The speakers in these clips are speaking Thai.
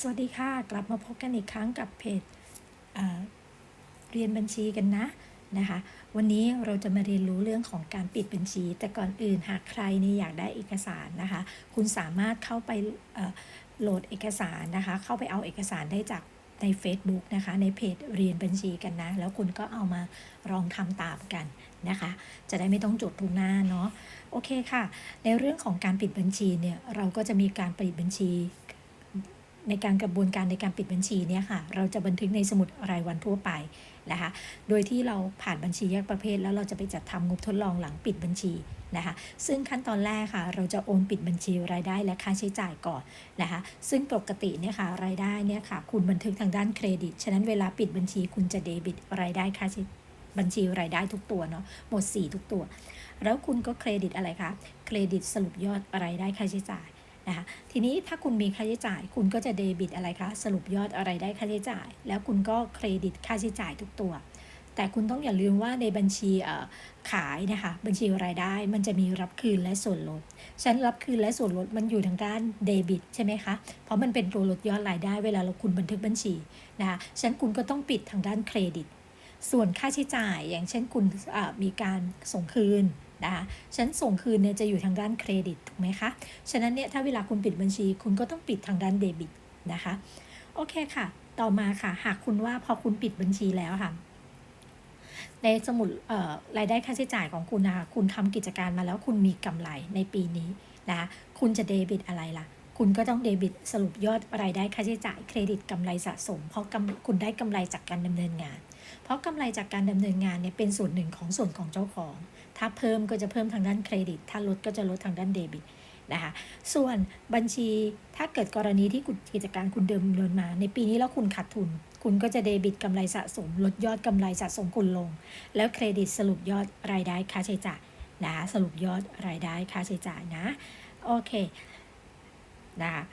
สวัสดีค่ะ กลับมาพบกันอีกครั้งกับเพจเเรียนบัญชีกันนะนะคะ วันนี้เราจะมาเรียนรู้เรื่องของการปิดบัญชี แต่ก่อนอื่นหากใครนี่อยากได้เอกสารนะคะ คุณสามารถเข้าไปโหลดเอกสารนะคะ เข้าไปเอาเอกสารได้จากใน Facebook นะคะ ในเพจเรียนบัญชีกันนะ แล้วคุณก็เอามาลองทำตามกันนะคะ จะได้ไม่ต้องจดทุกหน้าเนาะโอเคค่ะ ในเรื่องของการปิดบัญชีเนี่ยเราก็จะมีการปิดบัญชี ในการกระบวนการในการปิดบัญชีเนี่ยค่ะ เราจะบันทึกในสมุดรายวันทั่วไปนะคะ โดยที่เราผ่านบัญชีแยกประเภท แล้วเราจะไปจัดทำงบทดลองหลังปิดบัญชีนะคะ ซึ่งขั้นตอนแรกค่ะ เราจะโอนปิดบัญชีรายได้และค่าใช้จ่ายก่อนนะคะ ซึ่งปกติเนี่ยค่ะรายได้เนี่ยค่ะ คุณบันทึกทางด้านเครดิต ฉะนั้นเวลาปิดบัญชีคุณจะเดบิตรายได้ค่าใช้บัญชีรายได้ทุกตัวเนาะ หมด 4 ทุกตัว แล้วคุณก็เครดิตอะไรคะ เครดิตสรุปยอดรายได้ค่าใช้จ่าย นะคะทีนี้ถ้าคุณมีค่าใช้จ่าย คุณก็จะเดบิตอะไรคะสรุปยอดอะไรได้ค่าใช้จ่าย แล้วคุณก็เครดิตค่าใช้จ่ายทุกตัว แต่คุณต้องอย่าลืมว่าในบัญชีขายนะคะบัญชีรายได้มันจะมีรับคืนและส่วนลดฉันรับคืนและส่วนลดมันอยู่ทางด้านเดบิตใช่ไหมคะเพราะมันเป็นตัวลดยอดรายได้เวลาเราคุณบันทึกบัญชีนะคะฉันคุณก็ต้องปิดทางด้านเครดิต ส่วนค่าใช้จ่าย อย่างเช่นคุณมีการส่งคืน นะคะฉันส่งคืนเนี่ยจะอยู่ทางด้านเครดิตถูกไหมคะ ฉะนั้นเนี่ยถ้าเวลาคุณปิดบัญชี คุณก็ต้องปิดทางด้านเดบิตนะคะ โอเคค่ะ ต่อมาค่ะ หากคุณว่าพอคุณปิดบัญชีแล้วค่ะ ในสมุดรายได้ค่าใช้จ่ายของคุณนะคะ คุณทำกิจการมาแล้วคุณมีกำไรในปีนี้นะคะคุณจะเดบิตอะไรล่ะคุณก็ต้องเดบิตสรุปยอดรายได้ค่าใช้จ่ายเครดิตกำไรสะสม เพราะคุณได้กำไรจากการดำเนินงาน เพราะกำไรจากการดำเนินงานเนี่ยเป็นส่วนหนึ่งของส่วนของเจ้าของ ถ้าเพิ่มก็จะเพิ่มทางด้านเครดิต ถ้าลดก็จะลดทางด้านเดบิตนะคะส่วนบัญชีถ้าเกิดกรณีที่คุกิจการคุณเดิมเนินมา ในปีนี้แล้วคุณขาดทุน คุณก็จะเดบิตกำไรสะสม ลดยอดกำไรสะสมคุณลง แล้วเครดิตสรุปยอดรายได้ค่าใช้จ่ายนะคะสรุปยอดรายได้ค่าใช้จ่ายนะ โอเคนะคะ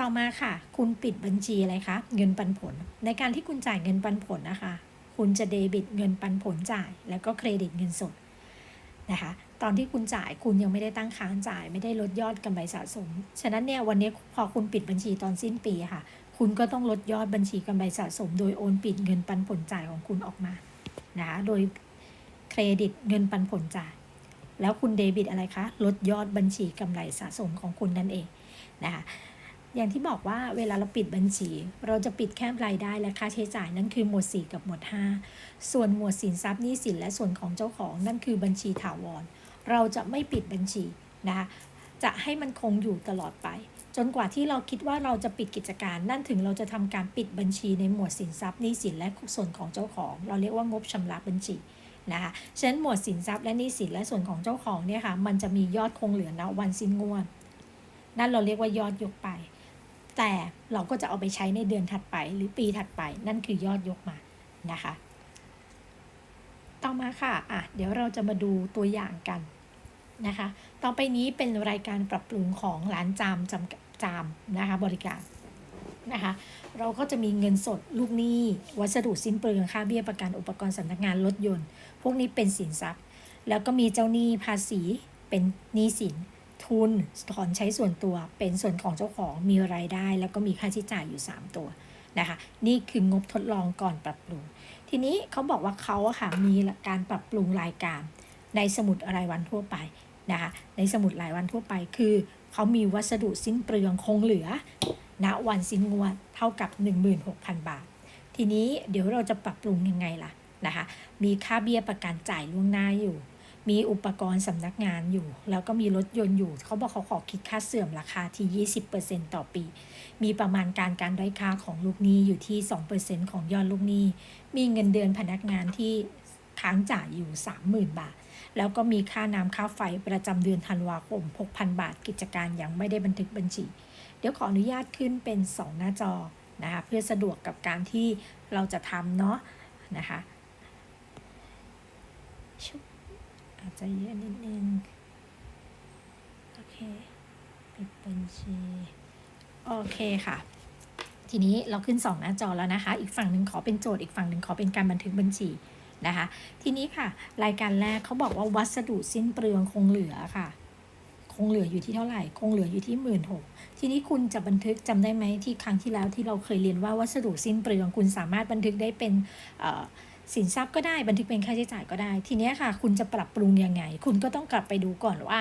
ต่อมาค่ะ คุณปิดบัญชีอะไรคะ เงินปันผล ในการที่คุณจ่ายเงินปันผลนะคะ คุณจะเดบิตเงินปันผลจ่าย แล้วก็เครดิตเงินสดนะคะตอนที่คุณจ่ายคุณยังไม่ได้ตั้งค้างจ่าย ไม่ได้ลดยอดกำไรสะสม ฉะนั้นเนี่ยวันนี้พอคุณปิดบัญชีตอนสิ้นปีค่ะ คุณก็ต้องลดยอดบัญชีกำไรสะสม โดยโอนปิดเงินปันผลจ่ายของคุณออกมานะคะโดยเครดิตเงินปันผลจ่าย แล้วคุณเดบิตอะไรคะลดยอดบัญชีกำไรสะสมของคุณนั่นเองนะคะ อย่างที่บอกว่าเวลาเราปิดบัญชี เราจะปิดแค่รายได้และค่าใช้จ่ายนั่นคือหมวด 4 กับหมวด 5 ส่วนหมวดสินทรัพย์หนี้สินและส่วนของเจ้าของนั่นคือบัญชีถาวร เราจะไม่ปิดบัญชีนะคะจะให้มันคงอยู่ตลอดไป จนกว่าที่เราคิดว่าเราจะปิดกิจการ นั่นถึงเราจะทำการปิดบัญชีในหมวดสินทรัพย์หนี้สินและส่วนของเจ้าของ เราเรียกว่างบชำระบัญชีนะคะฉะนั้นหมวดสินทรัพย์และหนี้สินและส่วนของเจ้าของเนี่ยค่ะมันจะมียอดคงเหลือณวันสิ้นงวดนั่นเราเรียกว่ายอดยกไป แต่เราก็จะเอาไปใช้ในเดือนถัดไปหรือปีถัดไปนั่นคือยอดยกมานะคะ ต่อมาค่ะอะ เดี๋ยวเราจะมาดูตัวอย่างกันนะคะ ต่อไปนี้เป็นรายการปรับปรุงของร้านจามจำจามนะคะบริการนะคะเราก็จะมีเงินสดลูกหนี้วัสดุสิ้นเปลืองค่าเบี้ยประกันอุปกรณ์สำนักงานรถยนต์ พวกนี้เป็นสินทรัพย์ แล้วก็มีเจ้าหนี้ภาษีเป็นหนี้สิน ทุนถอนใช้ส่วนตัวเป็นส่วนของเจ้าของมีรายได้ แล้วก็มีค่าใช้จ่ายอยู่ 3 ตัวนะคะ นี่คืองบทดลองก่อนปรับปรุง ทีนี้เขาบอกว่าเขาค่ะมีการปรับปรุงรายการ ในสมุดรายวันทั่วไปนะคะในสมุดรายวันทั่วไปคือเขามีวัสดุสิ้นเปลืองคงเหลือณวันสิ้นงวดเท่ากับ 16,000 บาท ทีนี้เดี๋ยวเราจะปรับปรุงยังไงล่ะนะคะมีค่าเบี้ยประกันจ่ายล่วงหน้าอยู่ มีอุปกรณ์สำนักงานอยู่ แล้วก็มีรถยนต์อยู่ เขาบอกเขาขอคิดค่าเสื่อมราคาที่ 20%ต่อปี มีประมาณการการด้อยค่าของลูกหนี้อยู่ที่ 2%ของยอดลูกหนี้ มีเงินเดือนพนักงานที่ค้างจ่ายอยู่ 30,000 บาท แล้วก็มีค่าน้ำค่าไฟประจำเดือนธันวาคม 6,000 บาท กิจการยังไม่ได้บันทึกบัญชี เดี๋ยวขออนุญาตขึ้นเป็น 2 หน้าจอนะคะเพื่อสะดวกกับการที่เราจะทำเนาะนะคะชุบ อาจจะเยอะนิดนึง โอเค ปิดบัญชี โอเคค่ะ ทีนี้เราขึ้น 2 หน้าจอแล้วนะคะ อีกฝั่งหนึ่งขอเป็นโจทย์ อีกฝั่งหนึ่งขอเป็นการบันทึกบัญชีนะคะ ทีนี้ค่ะ รายการแรกเขาบอกว่าวัสดุสิ้นเปลืองคงเหลือค่ะ คงเหลืออยู่ที่เท่าไหร่ คงเหลืออยู่ที่หมื่นหกทีนี้คุณจะบันทึกจำได้ไหมที่ครั้งที่แล้วที่เราเคยเรียนว่าวัสดุสิ้นเปลืองคุณสามารถบันทึกได้เป็นเอ่อ สินทรัพย์ก็ได้บันทึกเป็นค่าใช้จ่ายก็ได้ ทีนี้ค่ะ คุณจะปรับปรุงยังไง คุณก็ต้องกลับไปดูก่อนว่า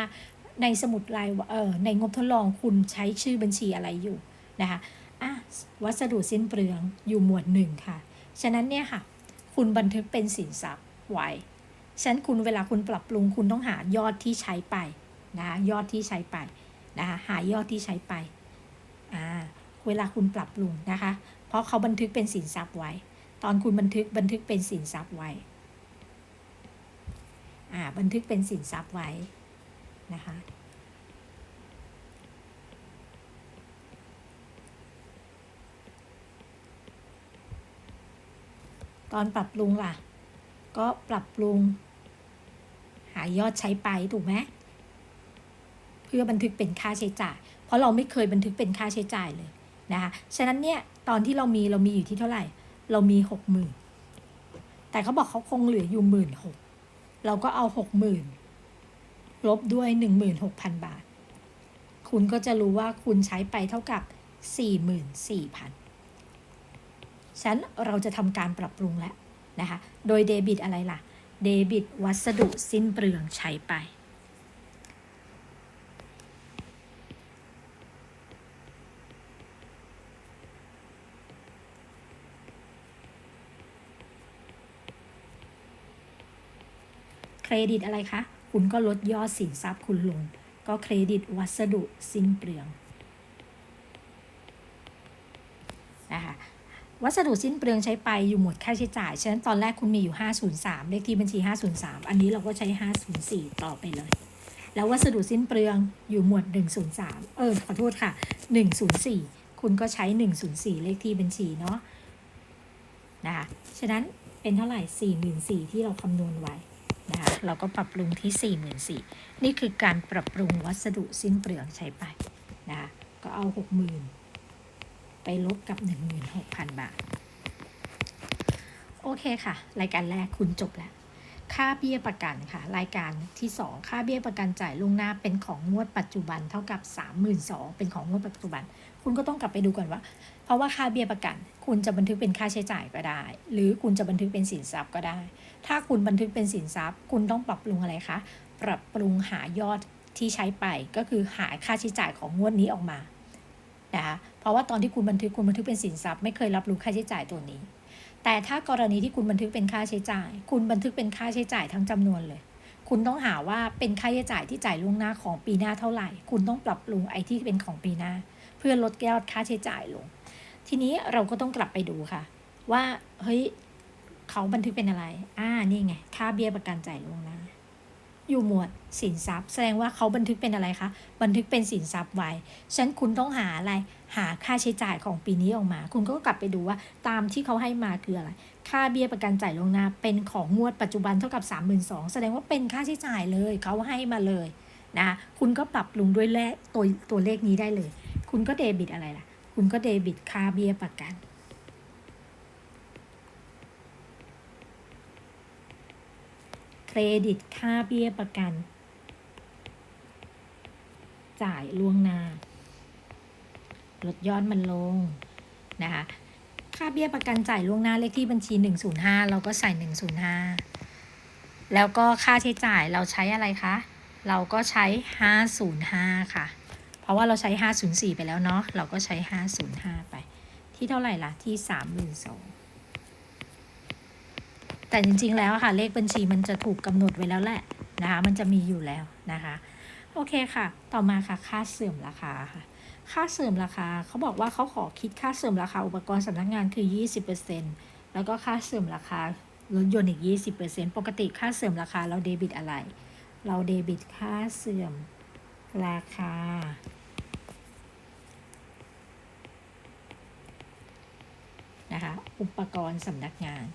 ในสมุดรายเอ่อในงบทดลองคุณใช้ชื่อบัญชีอะไรอยู่นะคะอะวัสดุสิ้นเปลืองอยู่หมวดหนึ่งค่ะ ฉะนั้นเนี่ยค่ะ คุณบันทึกเป็นสินทรัพย์ไว้ฉะนั้นคุณเวลาคุณปรับปรุงคุณต้องหายอดที่ใช้ไปนะคะยอดที่ใช้ไปนะคะหายอดที่ใช้ไปอ่าเวลาคุณปรับปรุงนะคะ เพราะเขาบันทึกเป็นสินทรัพย์ไว้ อนคุณบันทึกบันทึกเป็นสินทรัพย์ไว้อ่าบันทึกเป็นสินทรัพย์ไว้นะคะตอนปรับปรุงล่ะ ก็ปรับปรุง หายอดใช้ไปถูกไหมเพื่อบันทึกเป็นค่าใช้จ่าย เพราะเราไม่เคยบันทึกเป็นค่าใช้จ่ายเลยนะคะ ฉะนั้นเนี่ยตอนที่เรามีเรามีอยู่ที่เท่าไหร่ เรามีหกหมื่นแต่เขาบอกเขาคงเหลืออยู่หมื่นหกเราก็เอาหกหมื่นลบด้วยหนึ่งหมื่นหกพันบาท คุณก็จะรู้ว่าคุณใช้ไปเท่ากับสี่หมื่นสี่พันฉะนั้นเราจะทำการปรับปรุงแล้วนะคะ โดยเดบิตอะไรล่ะ เดบิตวัสดุสิ้นเปลืองใช้ไป เครดิตอะไรคะ คุณก็ลดยอดสินทรัพย์คุณลง ก็เครดิตวัสดุสิ้นเปลืองนะคะวัสดุสิ้นเปลืองใช้ไปอยู่หมดค่าใช้จ่าย ฉะนั้นตอนแรกคุณมีอยู่ 503 เลขที่บัญชี 503 อันนี้เราก็ใช้ 504 ต่อไปเลย แล้ววัสดุสิ้นเปลืองอยู่หมวด 103 เออ ขอโทษค่ะ 104 คุณก็ใช้ 104 เลขที่บัญชีเนาะ นะคะ ฉะนั้นเป็นเท่าไหร่ 44,000 ที่เราคำนวณไว้ เราก็ปรับปรุงที่ 44,000นี่คือการปรับปรุงวัสดุสิ้นเปลืองใช้ไปนะคะก็เอา 60,000 ไปลบกับ 16,000 บาท โอเคค่ะ รายการแรกคุณจบแล้ว ค่าเบี้ยประกันค่ะ รายการที่ 2 ค่าเบี้ยประกันจ่ายล่วงหน้าเป็นของงวดปัจจุบันเท่ากับ 32,000เป็นของงวดปัจจุบัน คุณก็ต้องกลับไปดูก่อนว่า เพราะว่าค่าเบี้ยประกัน คุณจะบันทึกเป็นค่าใช้จ่ายก็ได้ หรือคุณจะบันทึกเป็นสินทรัพย์ก็ได้ ถ้าคุณบันทึกเป็นสินทรัพย์ คุณต้องปรับปรุงอะไรคะปรับปรุงหายอดที่ใช้ไปก็คือหาค่าใช้จ่ายของงวดนี้ออกมานะคะเพราะว่าตอนที่คุณบันทึกคุณบันทึกเป็นสินทรัพย์ไม่เคยรับรู้ค่าใช้จ่ายตัวนี้ แต่ถ้ากรณีที่คุณบันทึกเป็นค่าใช้จ่าย คุณบันทึกเป็นค่าใช้จ่ายทั้งจำนวนเลย คุณต้องหาว่าเป็นค่าใช้จ่ายที่จ่ายล่วงหน้าของปีหน้าเท่าไหร่ คุณต้องปรับปรุงไอ้ที่เป็นของปีหน้า เพื่อลดยอดค่าใช้จ่ายลง ทีนี้เราก็ต้องกลับไปดูค่ะ ว่าเฮ้ยเขาบันทึกเป็นอะไร อ่านี่ไง ค่าเบี้ยประกันจ่ายล่วงหน้า อยู่หมวดสินทรัพย์ แสดงว่าเขาบันทึกเป็นอะไรคะ บันทึกเป็นสินทรัพย์ไว้ฉะนั้นคุณต้องหาอะไร หาค่าใช้จ่ายของปีนี้ออกมา คุณก็กลับไปดูว่าตามที่เขาให้มาคืออะไร ค่าเบี้ยประกันจ่ายลงหน้า เป็นของงวดปัจจุบันเท่ากับ 3 2 0 0 0แสดงว่าเป็นค่าใช้จ่ายเลย เขาให้มาเลยนะคุณก็ปรับปรุงด้วยเลขตัวตัวเลขนี้ได้เลย คุณก็เดบิตอะไรล่ะ คุณก็เดบิตค่าเบี้ยประกัน เค รดิตค่าเบี้ยประกัน จ่ายล่วงหน้าลดยอดมันลงนะคะค่าเบี้ยประกันจ่ายล่วงหน้าเลขที่บัญชี 105 เราก็ใส่ 105 แล้วก็ค่าใช้จ่ายเราใช้อะไรคะ เราก็ใช้ 505 ค่ะ เพราะว่าเราใช้ 504 ไปแล้วเนาะ เราก็ใช้ 505 ไป ที่เท่าไหร่ล่ะ ที่ 32,000 แต่จริง ๆ แล้วค่ะ เลขบัญชีมันจะถูกกำหนดไว้แล้วแหละนะคะ มันจะมีอยู่แล้วนะคะ โอเคค่ะ ต่อมาค่ะ ค่าเสื่อมราคาค่ะ ค่าเสื่อมราคาเขาบอกว่าเขาขอคิดค่าเสื่อมราคาอุปกรณ์สำนักงานคือ 20%แล้วก็ค่าเสื่อมราคารถยนต์อีก 20%ปกติค่าเสื่อมราคาเราเดบิตอะไร เราเดบิตค่าเสื่อมราคา นะคะ อุปกรณ์สำนักงาน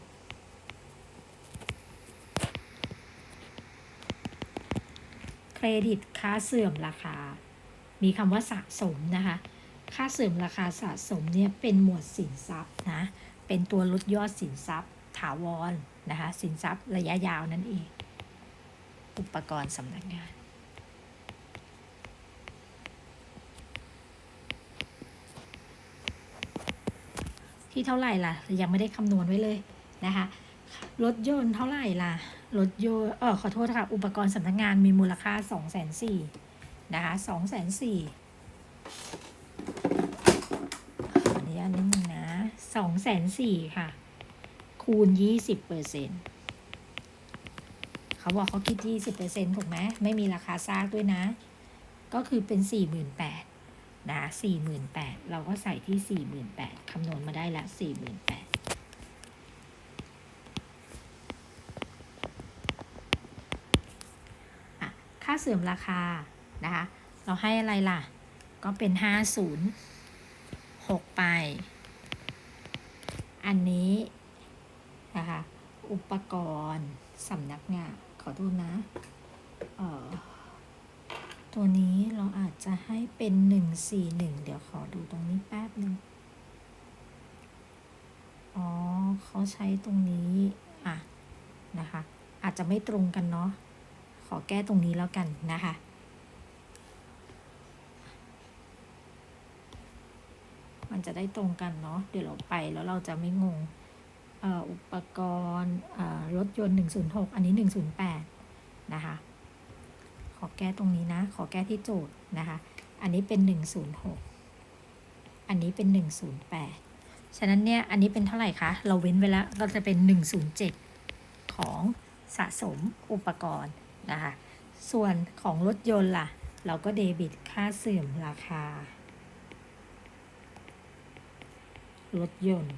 ครดิตค่าเสื่อมราคา มีคำว่าสะสมนะคะ ค่าเสื่อมราคาสะสมเนี่ยเป็นหมวดสินทรัพย์นะ เป็นตัวลดยอดสินทรัพย์ ถาวรนะคะ สินทรัพย์ระยะยาวนั่นเอง อุปกรณ์สำนักงาน ที่เท่าไหร่ล่ะ ยังไม่ได้คำนวณไว้เลยนะคะ รถยนต์เท่าไหร่ล่ะ รถยนต์เออขอโทษค่ะ อุปกรณ์สำนักงานมีมูลค่า2องแสนสี่นะคะสองแสนสี่ขออนุญาตนิดนึงนะสองแสนสี่ค่ะ คูณยี่สิบเปอร์เซ็นต์เขาบอกเขาคิดยี่สิบเปอร์เซ็นต์ถูกไหมไม่มีราคาซากด้วยนะ ก็คือเป็นสี่หมื่นแปดนะสี่หมื่นแปดเราก็ใส่ที่สี่หมื่นแปดคำนวณมาได้ละสี่หมื่นแปด อะค่า เสื่อมราคานะคะ เราให้อะไรล่ะ ก็เป็น50 6ไป อันนี้นะคะ อุปกรณ์สำนักงาน ขอโทษนะเอ่อตัวนี้เราอาจจะให้เป็น141เดี๋ยวขอดูตรงนี้แป๊บหนึ่งอ๋อเขาใช้ตรงนี้ อะ นะคะ อาจจะไม่ตรงกันเนาะ อแก้ตรงนี้แล้วกันนะคะ มันจะได้ตรงกันเนาะเดี๋ยวเราไปแล้วเราจะไม่งงอุปกรณ์รถยนต์ 106 อันนี้ 108 นะคะ ขอแก้ตรงนี้นะ ขอแก้ที่โจทย์นะคะ อันนี้เป็น 106 อันนี้เป็น 108 ฉะนั้นเนี่ย อันนี้เป็นเท่าไหร่คะ เราเว้นไว้แล้วก็จะเป็น 107 ของสะสมอุปกรณ์ นะคะ ส่วนของรถยนต์ล่ะ เราก็เดบิตค่าเสื่อมราคา รถยนต์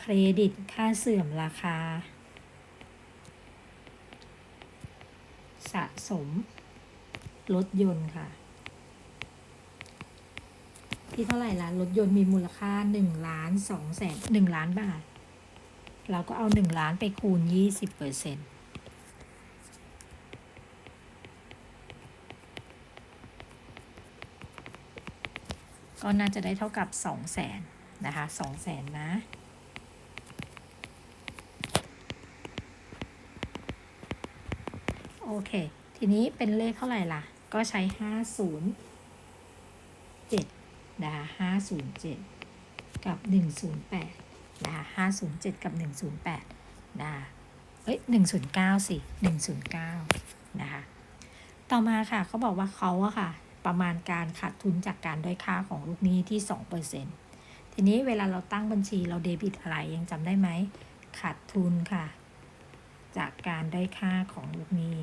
เครดิตค่าเสื่อมราคา สะสม รถยนต์ค่ะ ที่เท่าไหร่ล่ะรถยนต์มีมูลค่า1ล้าน2แสน1ล้านบาทเราก็เอา 1 ล้านไปคูณ 20เปอร์เซ็นต์ ก็น่าจะได้เท่ากับ2แสนนะคะ2แสนนะ โอเค ทีนี้เป็นเลขเท่าไหร่ล่ะ ก็ใช้ 507 นะคะ 507 กับ 108 นะคะ 507 กับ 108 นะคะเอ้ย109 สิ 109 นะคะ ต่อมาค่ะเขาบอกว่าเขาอะค่ะ ประมาณการขาดทุนจากการด้อยค่าของลูกหนี้ที่ 2%ทีนี้เวลาเราตั้งบัญชีเราเดบิตอะไรยังจำได้ไหม ขาดทุนค่ะ จากการด้อยค่าของลูกหนี้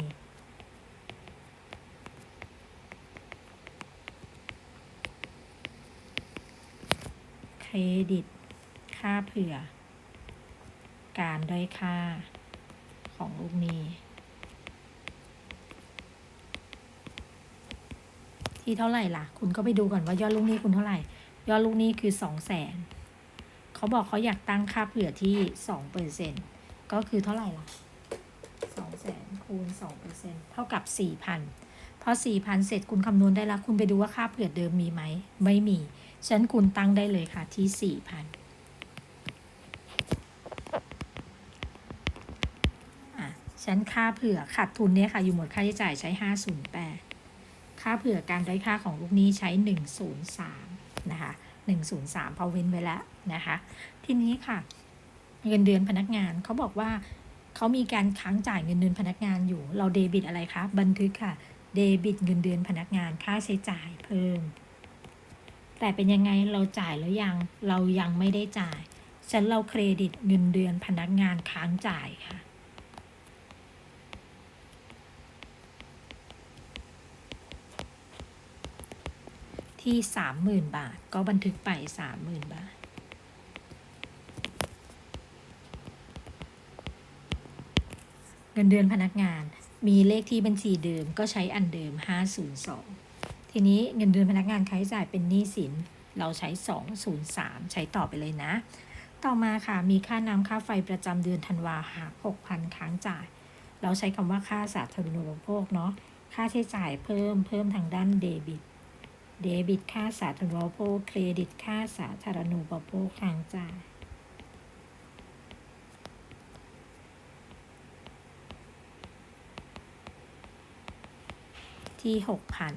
เครดิต ค่าเผื่อ การด้อยค่าของลูกหนี้ ที่เท่าไหร่ล่ะ คุณก็ไปดูก่อนว่ายอดลูกหนี้คุณเท่าไหร่ ยอดลูกหนี้คือสองแสนเขาบอกเขาอยากตั้งค่าเผื่อที่สองเปอร์เซ็นก็คือเท่าไหร่ล่ะสองแสนคูณสองเปอร์เซ็นเท่ากับสี่พันพอสี่พันเสร็จคุณคำนวณได้แล้ว คุณไปดูว่าค่าเผื่อเดิมมีไหม ไม่มีฉะนั้นคุณตั้งได้เลยค่ะที่สี่พันอะฉะนันค่าเผื่อขาดทุนเนี่ยค่ะ อยู่หมดค่าใช้จ่ายใช้ห้าศูนย์แปดค่าเผื่อการด้อยค่าของลูกหนี้ใช้ 103 นะคะ 103 พอเว้นไว้แล้วนะคะ ทีนี้ค่ะ เงินเดือนพนักงานเขาบอกว่าเขามีการค้างจ่ายเงินเดือนพนักงานอยู่ เราเดบิตอะไรคะ บันทึกค่ะ เดบิตเงินเดือนพนักงานค่าใช้จ่ายเพิ่ม แต่เป็นยังไงเราจ่ายแล้วยัง เรายังไม่ได้จ่าย ฉันเราเครดิตเงินเดือนพนักงานค้างจ่ายค่ะ ที่สามหมื่นบาท ก็บันทึกไปสามหมื่นบาท เงินเดือนพนักงานมีเลขที่บัญชีเดิมก็ใช้อันเดิม 502 ทีนี้เงินเดือนพนักงานใช้จ่ายเป็นหนี้สิน เราใช้ 203 ใช้ต่อไปเลยนะ ต่อมาค่ะ มีค่าน้ำค่าไฟประจำเดือนธันวาหัก6,000 ค้างจ่าย เราใช้คำว่าค่าสาธารณูปโภคเนาะ ค่าใช้จ่ายเพิ่มเพิ่มทางด้านเดบิต เดบิตค่าสาธารณูปโภคเครดิตค่าสาธารณูปโภคค้างจ่ายที่หกพัน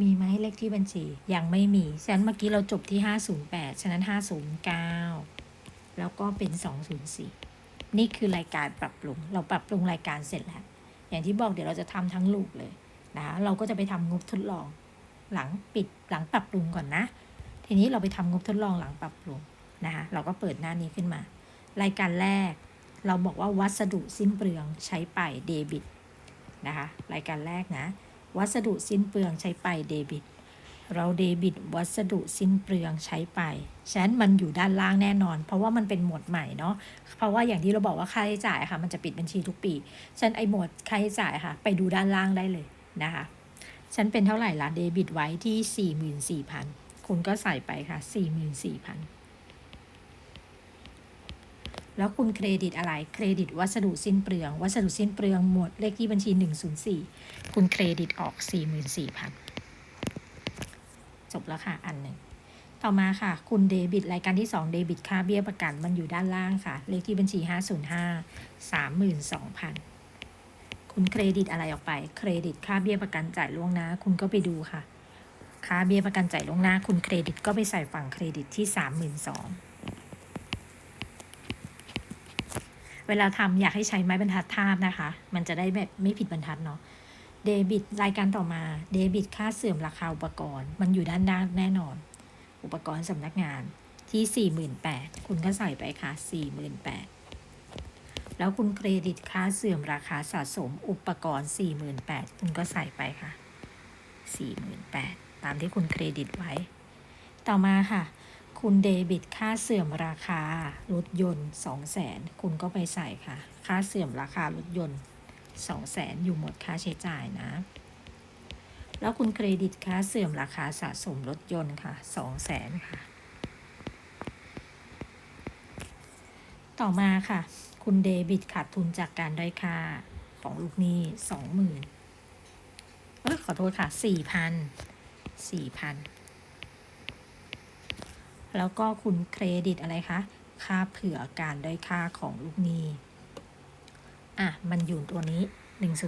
มีไหมเลขที่บัญชี ยังไม่มี ฉะนั้นเมื่อกี้เราจบที่ 508 ฉะนั้น 509 แล้วก็เป็น 204 นี่คือรายการปรับปรุง เราปรับปรุงรายการเสร็จแล้ว อย่างที่บอกเดี๋ยวเราจะทำทั้งลูกเลยนะคะเราก็จะไปทำงบทดลอง หลังปิดหลังปรับปรุงก่อนนะ ทีนี้เราไปทำงบทดลองหลังปรับปรุงนะคะเราก็เปิดหน้านี้ขึ้นมา รายการแรก เราบอกว่าวัสดุสิ้นเปลืองใช้ไปเดบิตนะคะรายการแรกนะ วัสดุสิ้นเปลืองใช้ไปเดบิต เราเดบิตวัสดุสิ้นเปลืองใช้ไป ฉะนั้นมันอยู่ด้านล่างแน่นอน เพราะว่ามันเป็นหมวดใหม่เนาะ เพราะว่าอย่างที่เราบอกว่าค่าใช้จ่ายค่ะ มันจะปิดบัญชีทุกปี ฉะนั้นไอหมวดค่าใช้จ่ายค่ะ ไปดูด้านล่างได้เลยนะคะ ฉันเป็นเท่าไหร่ละเดบิตไว้ที่ 44,000 คุณก็ใส่ไปค่ะ 44,000 แล้วคุณเครดิตอะไร เครดิตวัสดุสิ้นเปลือง วัสดุสิ้นเปลืองหมวดเลขที่บัญชี 104 คุณเครดิตออก 44,000 จบแล้วค่ะอันหนึ่ง ต่อมาค่ะ คุณเดบิตรายการที่ 2 เดบิตค่าเบี้ยประกันมันอยู่ด้านล่างค่ะ เลขที่บัญชี 505 32,000 คุณเครดิตอะไรออกไป เครดิตค่าเบี้ยประกันจ่ายล่วงหน้า คุณก็ไปดูค่ะ ค่าเบี้ยประกันจ่ายล่วงหน้า คุณเครดิตก็ไปใส่ฝั่งเครดิตที่ 32,000เวลาทำอยากให้ใช้ไม้บรรทัดทาบนะคะ มันจะได้แบบไม่ผิดบรรทัดเนาะ เดบิตรายการต่อมาเดบิตค่าเสื่อมราคาอุปกรณ์ มันอยู่ด้านด้าแน่นอน อุปกรณ์สำนักงานที่ 48,000 คุณก็ใส่ไปค่ะ 48,000 แล้วคุณเครดิตค่าเสื่อมราคาสะสมอุปกรณ์ 48,000 คุณก็ใส่ไปค่ะ 48,000 ตามที่คุณเครดิตไว้ ต่อมาค่ะ คุณเดบิตค่าเสื่อมราคารถยนต์ 200,000 คุณก็ไปใส่ค่ะ ค่าเสื่อมราคารถยนต์ 200,000อยู่หมดค่าใช้จ่ายนะ แล้วคุณเครดิตค่าเสื่อมราคาสะสมรถยนต์ค่ะ 200,000ค่ะ ต่อมาค่ะ คุณเดบิตขาดทุนจากการด้อยค่าของลูกหนี้20,000เอ้ยขอโทษค่ะ4,000 4,000แล้วก็คุณเครดิตอะไรคะ ค่าเผื่อการด้อยค่าของลูกหนี้ อะ มันอยู่ตัวนี้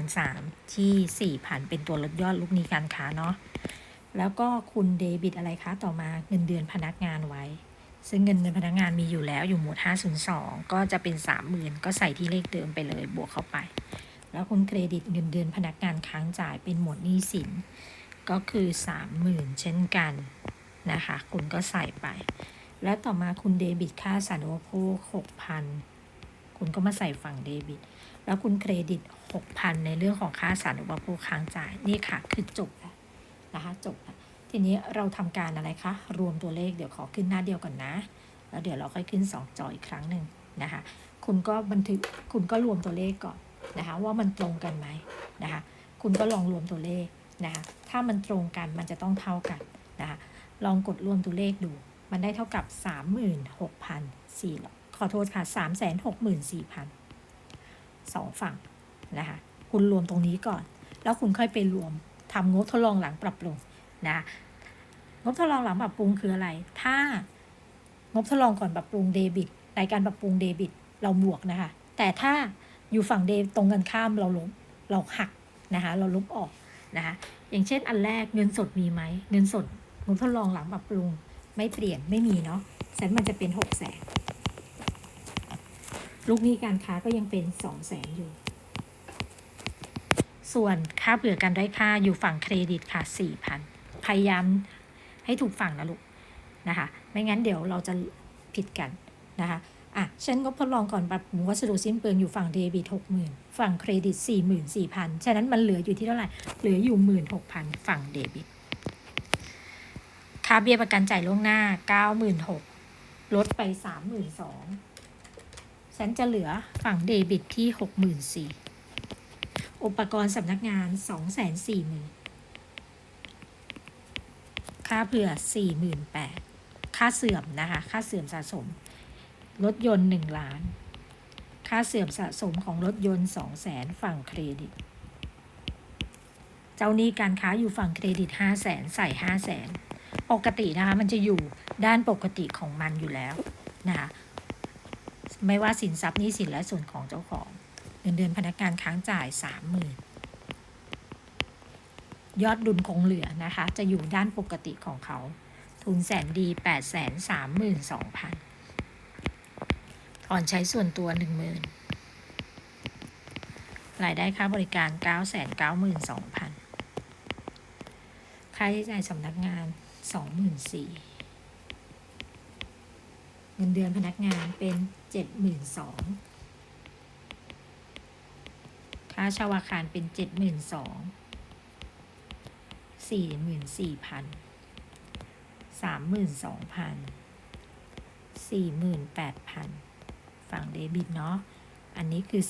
103 ที่4,000เป็นตัวลดยอดลูกนี้การค้าเนาะ แล้วก็คุณเดบิตอะไรคะ ต่อมาเงินเดือนพนักงานไว้ ซึ่งเงินเดือนพนักงานมีอยู่แล้วอยู่หมวด 502 ก็จะเป็น 30,000 ก็ใส่ที่เลขเดิมไปเลย บวกเข้าไป แล้วคุณเครดิตเงินเดือนพนักงานค้างจ่ายเป็นหมวดหนี้สิน ก็คือ 30,000 เช่นกันนะคะ คุณก็ใส่ไป แล้วต่อมาคุณเดบิตค่าสาธารณูปโภค6,000 คุณก็มาใส่ฝั่งเดบิต แล้วคุณเครดิต 6,000 ในเรื่องของค่าสารณูปโภคค้างจ่ายนี่ค่ะ คือจบแล้วนะคะจบแล้วทีนี้เราทำการอะไรคะรวมตัวเลขเดี๋ยวขอขึ้นหน้าเดียวก่อนนะ แล้วเดี๋ยวเราค่อยขึ้น 2 จออีกครั้งหนึ่งนะคะคุณก็บันทึกคุณก็รวมตัวเลขก่อนนะคะว่ามันตรงกันไหมนะคะคุณก็ลองรวมตัวเลขนะคะถ้ามันตรงกันมันจะต้องเท่ากันนะคะลองกดรวมตัวเลขดู มันได้เท่ากับ 36,400ขอโทษค่ะ 364,000 สองฝั่งนะคะคุณรวมตรงนี้ก่อน แล้วคุณค่อยไปรวมทำงบทดลองหลังปรับปรุงนะงบทดลองหลังปรับปรุงคืออะไร ถ้างบทดลองก่อนปรับปรุงเดบิตรายการปรับปรุงเดบิตเราบวกนะคะ แต่ถ้าอยู่ฝั่งเดตรงกันข้ามเราลบเราหักนะคะเราลบออกนะคะอย่างเช่นอันแรกเงินสดมีไหมเงินสดงบทดลองหลังปรับปรุงไม่เปลี่ยนไม่มีเนาะแสนมันจะเป็นหกแสน ลูกหนี้การค้าก็ยังเป็นสองแสนอยู่ ส่วนค่าเผื่อการได้ค่าอยู่ฝั่งเครดิตค่ะสี่พันพยายามให้ถูกฝั่งนะลูกนะคะ ไม่งั้นเดี๋ยวเราจะผิดกันนะคะอะเช่นงบทดลองก่อนปรับปรุงวัสดุสิ้นเปลืองอยู่ฝั่งเดบิตหกหมื่นฝั่งเครดิตสี่หมื่นสี่พันฉะนั้นมันเหลืออยู่ที่เท่าไหร่ เหลืออยู่หมื่นหกพันฝั่งเดบิต ค่าเบี้ยประกันจ่ายล่วงหน้าเก้าหมื่นหกลดไปสามหมื่นสอง ฉันจะเหลือฝั่งเดบิตที่หกหมื่นสี่อุปกรณ์สำนักงานสองแสนสี่หมื่นค่าเผื่อสี่หมื่นแปดค่าเสื่อมนะคะ ค่าเสื่อมสะสม รถยนต์หนึ่งล้าน ค่าเสื่อมสะสมของรถยนต์สองแสนฝั่งเครดิต เจ้าหนี้การค้าอยู่ฝั่งเครดิตห้าแสนใส่ห้าแสนปกตินะคะ มันจะอยู่ด้านปกติของมันอยู่แล้วนะคะ ไม่ว่าสินทรัพย์นี้สินและส่วนของเจ้าของเงินเดือนพนักงานค้างจ่ายสามหมื่นยอดดุลคงเหลือนะคะ จะอยู่ด้านปกติของเขา ทุนแสนดี8 3 2 0 0 0ถอนใช้ส่วนตัว10,000รายได้ค่าบริการ9 9 2 0 0 0ค่าใช้จ่ายสำนักงาน24,000เงินเดือนพนักงานเป็น 72,000ค่าเช่าอาคารเป็น72,000 44,000 32,000 48,000ฝั่งเดบิตเนาะ อันนี้คือ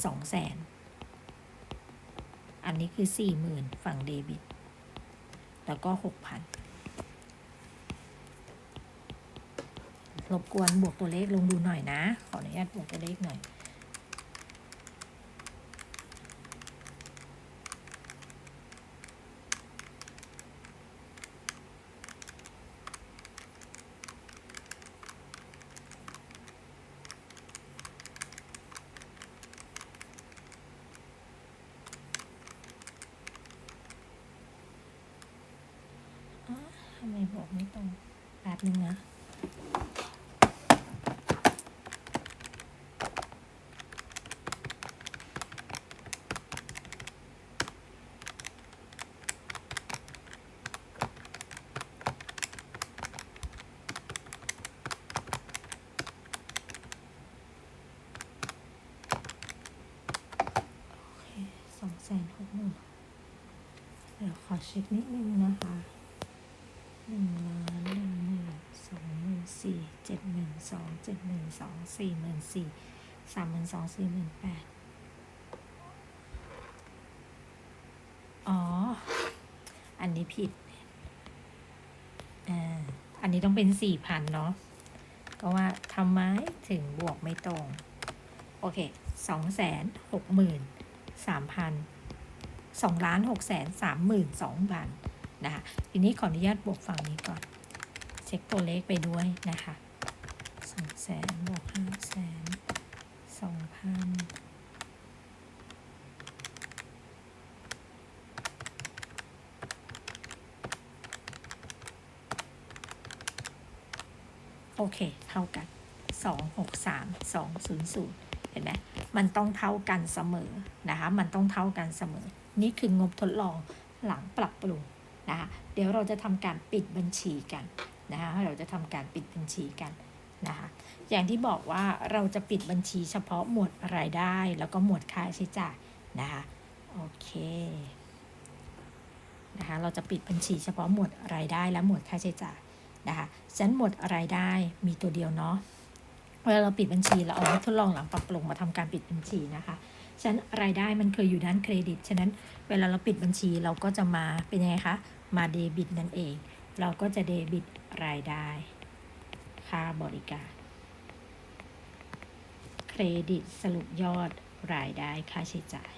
200,000อันนี้คือ40,000ฝั่งเดบิต แล้วก็6,000 รบกวนบวกตัวเลขลงดูหน่อยนะ ขออนุญาตบวกตัวเลขหน่อย ทำไมบอกไม่ตรงแป๊บนึงนะ โอเคสอง แสนหกหมื่นเดี๋ยวขอเช็คนิดนึงนะคะหนึ่งล้านหนึ่งหมื่นสองหมื่นสี่เจ็ดหมื่นสองเจ็ดหมื่นสองสี่หมื่นสี่สามหมื่นสองสี่หมื่นแปดอ๋อ อันนี้ผิดอ่าอันนี้ต้องเป็นสี่พันเนาะก็ว่าทำไมถึงบวกไม่ตรง โอเคสองแสนหกหมื่น สามพันสองล้านหกแสนสามหมื่นสองพันนะคะทีนี้ขออนุญาตบวกฝั่งนี้ก่อน เช็คตัวเลขไปด้วยนะคะสองแสนบวกห้าแสนสองพันโอเค เท่ากัน 263 200 เห็นไหมมันต้องเท่ากันเสมอนะคะ มันต้องเท่ากันเสมอ นี่คืองบทดลองหลังปรับปรุงนะคะเดี๋ยวเราจะทำการปิดบัญชีกันนะคะเราจะทำการปิดบัญชีกันนะคะอย่างที่บอกว่าเราจะปิดบัญชีเฉพาะหมวดรายได้ แล้วก็หมวดค่าใช้จ่ายนะคะโอเคนะคะเราจะปิดบัญชีเฉพาะหมวดรายได้และหมวดค่าใช้จ่ายนะคะฉันหมวดรายได้มีตัวเดียวเนาะ เวลาเราปิดบัญชีเราเอาทดลองหลังปรับปรุงมาทำการปิดบัญชีนะคะ ฉะนั้นรายได้มันเคยอยู่ด้านเครดิต ฉะนั้นเวลาเราปิดบัญชีเราก็จะมาเป็นยังไงคะ มาเดบิตนั่นเอง เราก็จะเดบิตรายได้ ค่าบริการ เครดิตสรุปยอดรายได้ค่าใช้จ่าย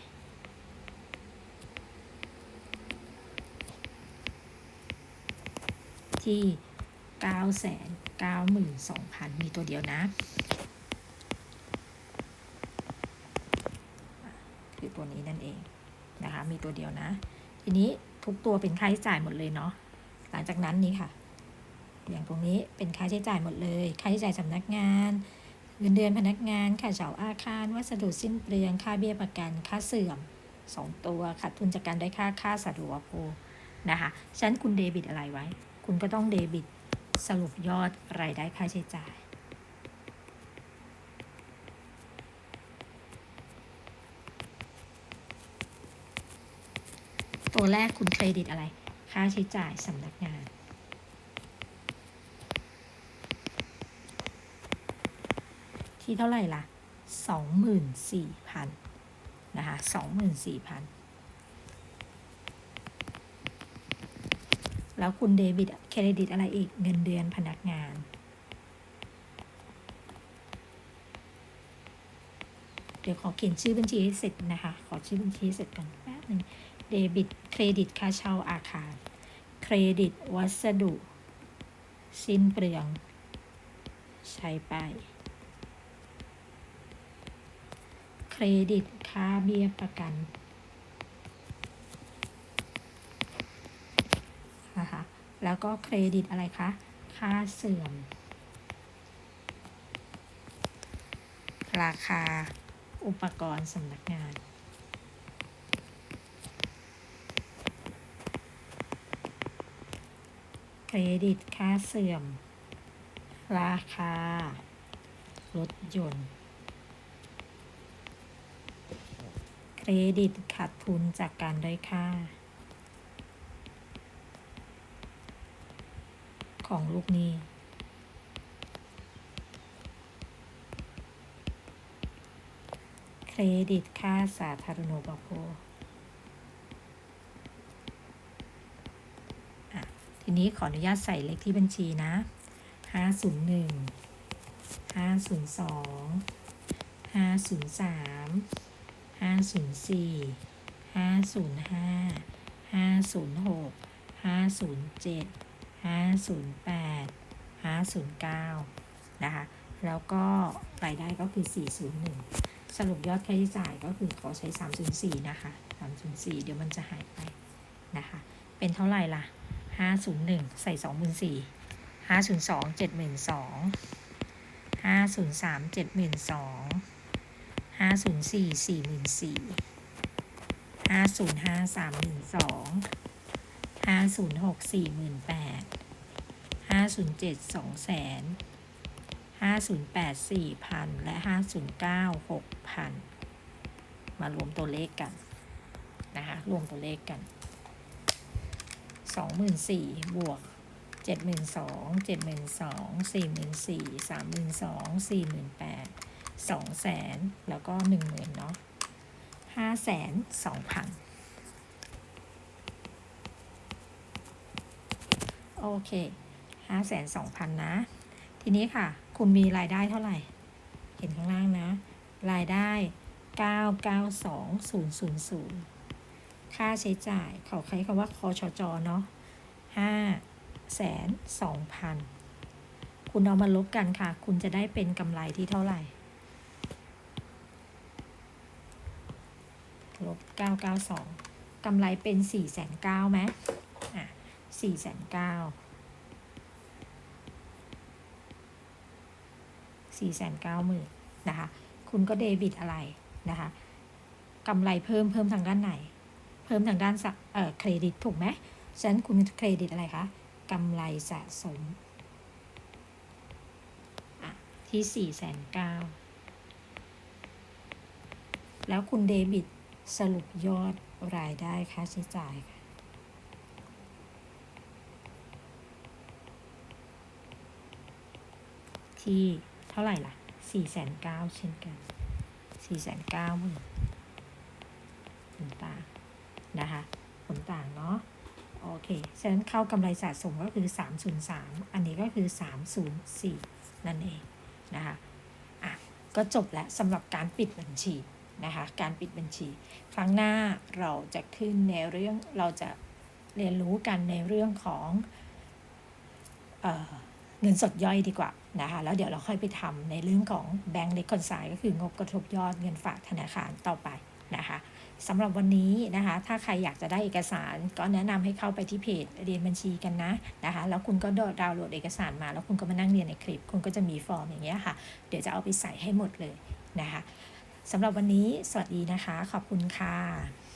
ที่ 992,000 มีตัวเดียวนะคือตัวนี้นั่นเองนะคะ มีตัวเดียวนะ ทีนี้ทุกตัวเป็นค่าใช้จ่ายหมดเลยเนาะหลังจากนั้นนี้ค่ะ อย่างตรงนี้เป็นค่าใช้จ่ายหมดเลย ค่าใช้จ่ายสำนักงานเงินเดือนพนักงานค่าเช่าอาคาร วัสดุสิ้นเปลืองค่าเบี้ยประกันค่าเสื่อมสองตัวขาดทุนจากการได้ค่าค่าสัตว์วโภคนะคะฉันคุณเดบิตอะไรไว้ คุณก็ต้องเดบิต สรุปยอดรายได้ค่าใช้จ่าย ตัวแรกคุณเครดิตอะไร ค่าใช้จ่ายสำนักงาน ที่เท่าไหร่ล่ะ 24,000 นะคะ 24,000 แล้วคุณเดบิตเครดิตอะไรอีกเงินเดือนพนักงาน เดี๋ยวขอเขียนชื่อบัญชีให้เสร็จนะคะ ขอชื่อบัญชีเสร็จก่อนแป๊บหนึ่งเดบิตเครดิตค่าเช่าอาคาร เครดิตวัสดุ สิ้นเปลือง ใช้ไป เครดิตค่าเบี้ยประกัน แล้วก็เครดิตอะไรคะ ค่าเสื่อม ราคาอุปกรณ์สำนักงาน เครดิตค่าเสื่อม ราคา รถยนต์ เครดิตขาดทุนจากการด้อยค่า ของลูกหนี้เครดิตค่าสาธารณูปโภคทีนี้ขออนุญาตใส่เลขที่บัญชีนะห้าศูนย์หนึ่ งห้าศูนย์สองห้าศูนย์สามห้าศูนย์สี่ศูนย์ห้าห้าศูนย์หกห้าศูนย์เจ็ดห้าศูนย์แปดห้าศูนย์เก้านะคะ แล้วก็รายได้ก็คือ 401 สรุปยอดค่าใช้จ่ายก็คือขอใช้ 304 นะคะ 304 เดี๋ยวมันจะหายไปนะคะ เป็นเท่าไหร่ล่ะ 501 ใส่ 24,000 502 72,000 503 72,000 504 44,000 505 312 506 48,000 507 200,000 508 4,000 และ 509 6,000 มารวมตัวเลขกันนะคะรวมตัวเลขกัน 24,000บวก72,000 72,000 44,000 32,000 48,000 200,000แล้วก็10,000เนาะ502,000โอเค ห้าแสนสองพันนะ ทีนี้ค่ะ คุณมีรายได้เท่าไหร่ เห็นข้างล่างนะ รายได้เก้าเก้าสองศูนย์ศูนย์ศูนย์ค่าใช้จ่าย เขาใช้คำว่าคอชจเนาะห้าแสนสองพันคุณเอามาลบกันค่ะ คุณจะได้เป็นกำไรที่เท่าไหร่ ลบเก้าเก้าสองกำไรเป็นสี่แสนเก้าไหมอะสี่แสนเก้าสี่แสนเก้าหมื่นนะคะ คุณก็เดบิตอะไรนะคะกำไรเพิ่มเพิ่มทางด้านไหน เพิ่มทางด้านเอ่อเครดิตถูกไหมฉะนั้นคุณเครดิตอะไรคะกำไรสะสมะที่สี่แสนเก้าแล้วคุณเดบิตสรุปยอดรายได้ค่าใช้จ่ายค่ะที่ เท่าไหร่ล่ะสี่แสนเก้าเช่นกันสี่แสนเก้าหมื่นผลต่างนะคะผลต่างเนาะโอเค ฉะนั้นเข้ากำไรสะสมก็คือ 303 อันนี้ก็คือ 304 นั่นเองนะคะอะก็จบแล้วสำหรับการปิดบัญชีนะคะการปิดบัญชี ครั้งหน้าเราจะขึ้นในเรื่องเราจะเรียนรู้กันในเรื่องของเอ่อ เงินสดย่อยดีกว่านะคะแล้วเดี๋ยวเราค่อยไปทำในเรื่องของแบงก์เล็กคอนไซก็คืองบกระทบยอดเงินฝากธนาคารต่อไปนะคะสำหรับวันนี้นะคะ ถ้าใครอยากจะได้เอกสาร ก็แนะนำให้เข้าไปที่เพจเรียนบัญชีกันนะนะคะ แล้วคุณก็ดาวน์โหลดเอกสารมา แล้วคุณก็มานั่งเรียนในคลิป คุณก็จะมีฟอร์มอย่างเงี้ยค่ะ เดี๋ยวจะเอาไปใส่ให้หมดเลยนะคะสำหรับวันนี้สวัสดีนะคะ ขอบคุณค่ะ